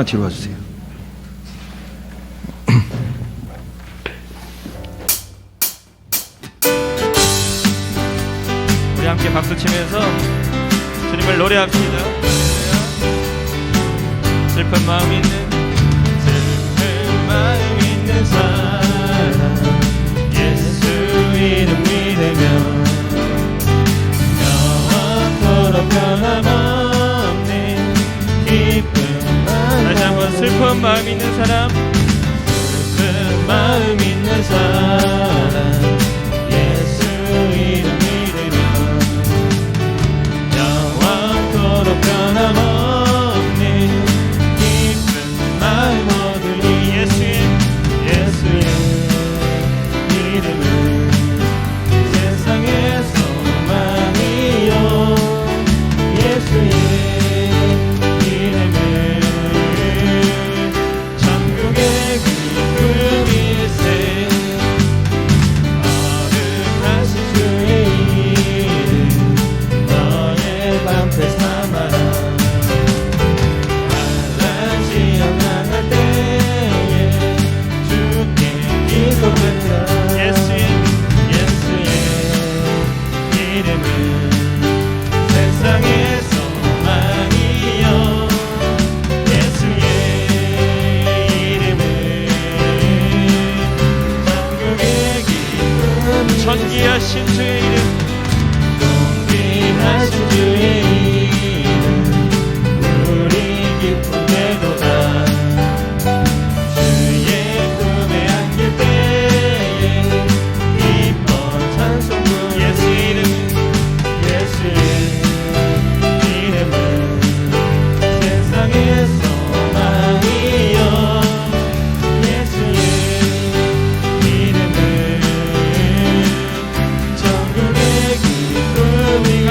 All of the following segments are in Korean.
조금만 뒤로 와주세요.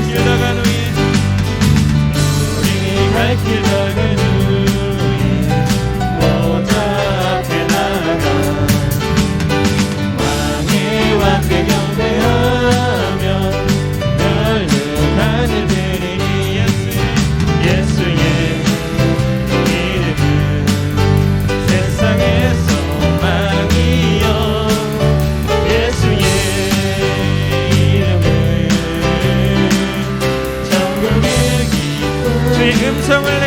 Regular Eloise. Bringing regular. surrender.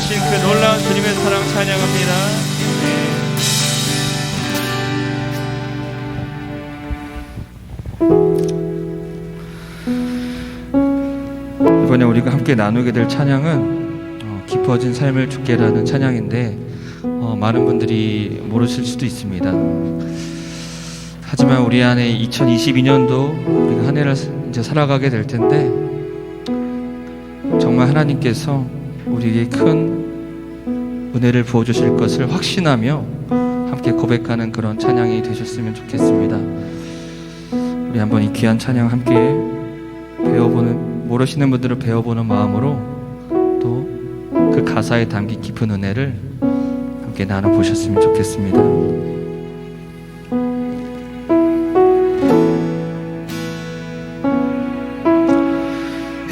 하신 그 놀라운 주님의 사랑 찬양합니다. 네. 이번에 우리가 함께 나누게 될 찬양은 어, 깊어진 삶을 주께라는 찬양인데 어, 많은 분들이 모르실 수도 있습니다. 하지만 우리 안에 2022년도 우리가 한 해를 이제 살아가게 될 텐데 정말 하나님께서 우리에게 큰 은혜를 부어 주실 것을 확신하며 함께 고백하는 그런 찬양이 되셨으면 좋겠습니다. 우리 한번 이 귀한 찬양 함께 배워보는 모르시는 분들은 배워보는 마음으로 또 그 가사에 담긴 깊은 은혜를 함께 나눠 보셨으면 좋겠습니다.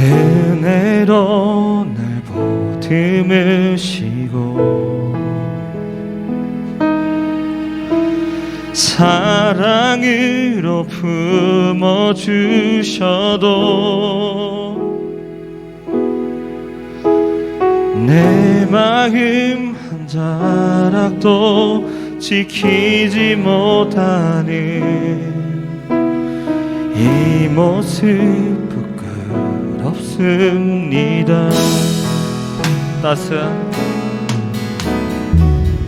은혜로 날 보듬으시고 사랑으로 품어주셔도 내 마음 한 자락도 지키지 못하는 이 모습 부끄럽습니다. 따스한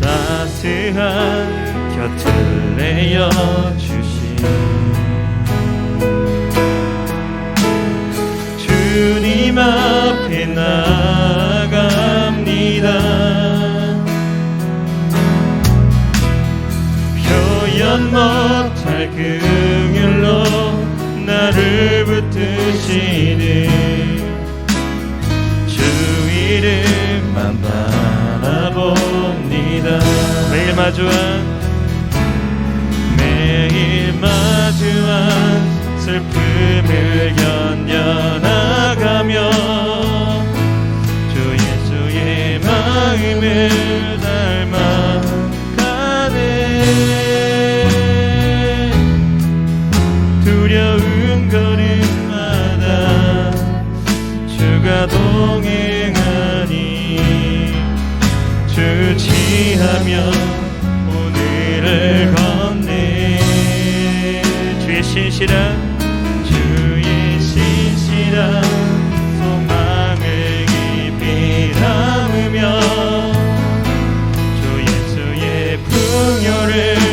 따스한 곁을 내어 주신 주님 앞에 나갑니다. 표현 못할 긍 judgment. 신실한 주의 신실한 소망을 깊이 담으며 주 예수의 풍요를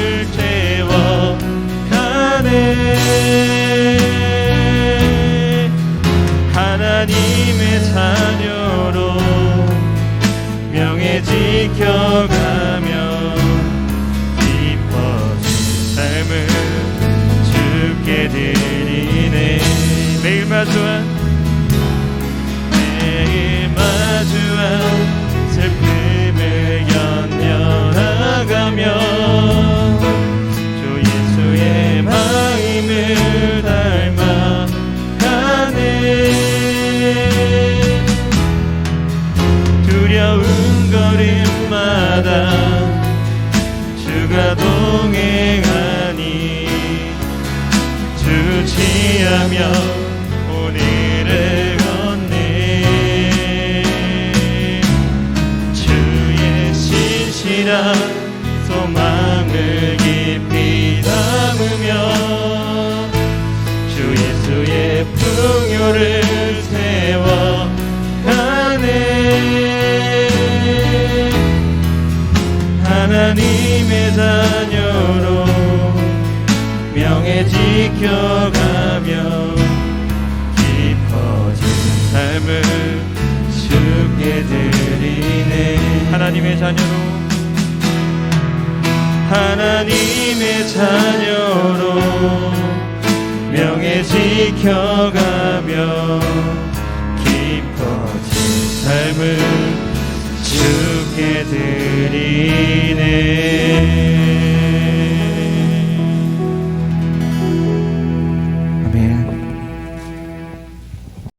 신실한 소망을 깊이 담으며 주 예수의 풍요를 세워 가네. 하나님의 자녀로 명예 지켜가며 깊어진 삶을 주께 드리네. 하나님의 자녀로 하나님의 자녀로 명예 지켜가며 깊어진 삶을 주께 드리네